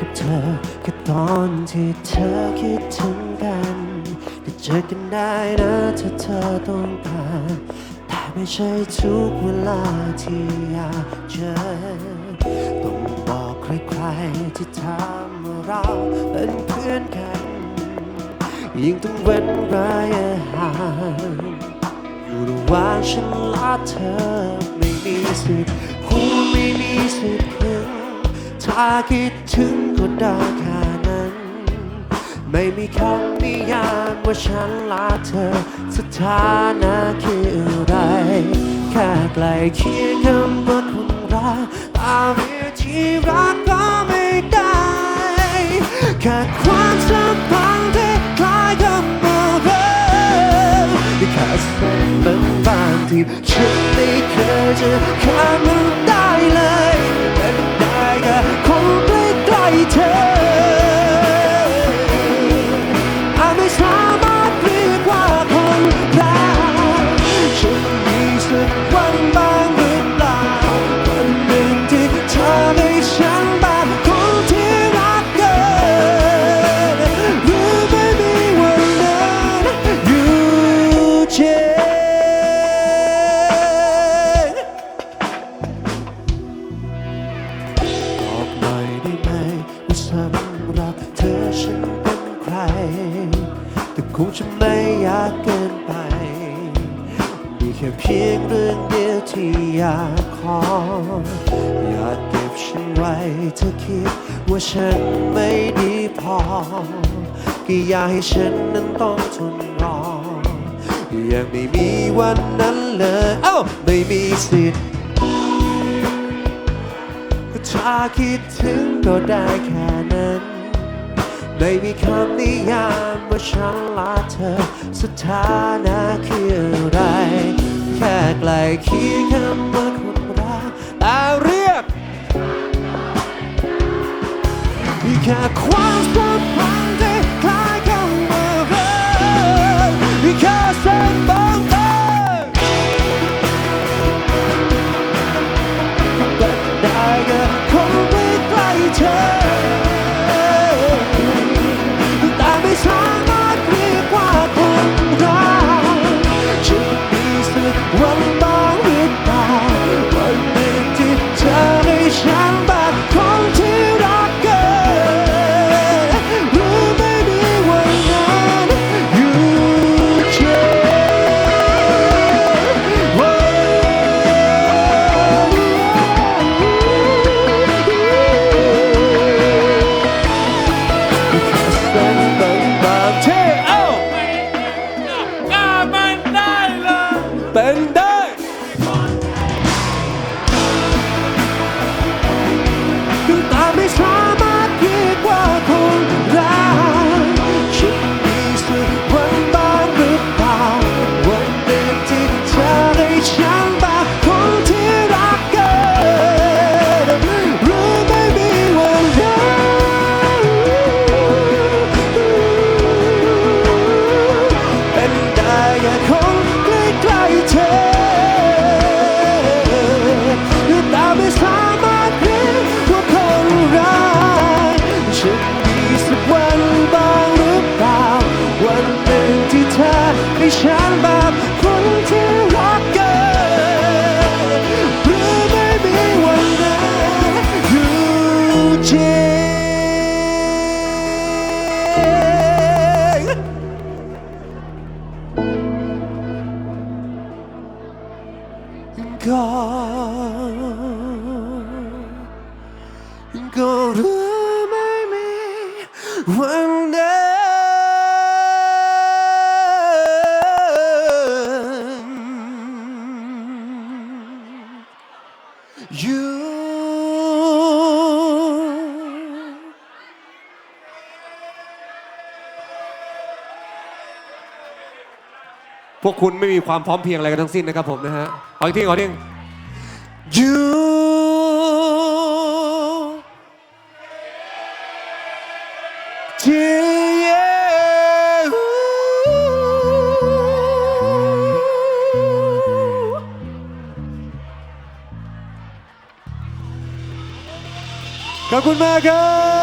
กับเธอแค่ตอนที่เธอคิดถึงกันก็เจอกันได้นะถ้าเธอต้องการแต่ไม่ใช่ทุกเวลาที่อยากเจอ ต้องบอกใครๆที่ทำว่าเราเป็นเพื่อนกัน ยิ่งต้องเว้นระยะห่างอยู่ระหว่างฉันและเธอไม่มีสิทธิ์พูดไม่มีสิทธิ์าคิดถึงก็ได้แค่นั้น ไม่มีคำนิยามว่าฉันละเธอ สถานะคืออะไร แค่ใกลเคียงคำว่าคนรักแต่เรีที่รักก็ไม่ได้ แค่ความสัมพันธ์ที่คล้ายกับเมื่อไรแค่เส้นบางที่ฉันไม่เคยจะ ไม่ยากเกินไป มีแค่เพียงเรื่องเดียวที่อยากขอ อยากเก็บฉันไว้เธอคิดว่าฉันไม่ดีพอ ก็อยากให้ฉันนั้นต้องทนรอ ยังไม่มีวันนั้นเลย เอ้า ไม่มีสิทธิ์ก็ถ้าคิดถึงก็ได้แค่นั้น ไม่มีคำนิยามว่าฉันลาเธอ สถานะคืออะไร แค่ไกลเคียงคำว่าคนรักแต่เรียกมีแค่ความสัมพันธ์ที่คล้ายกันเมื่อเรมีแค่เส้นบางๆเป็น จริงก็ก็รู้ไม่มี พวกคุณไม่มีความพร้อมเพรียงอะไรกันทั้งสิ้นนะครับผมนะฮะขออีกทีขออีกทีอยู่ที่ขอ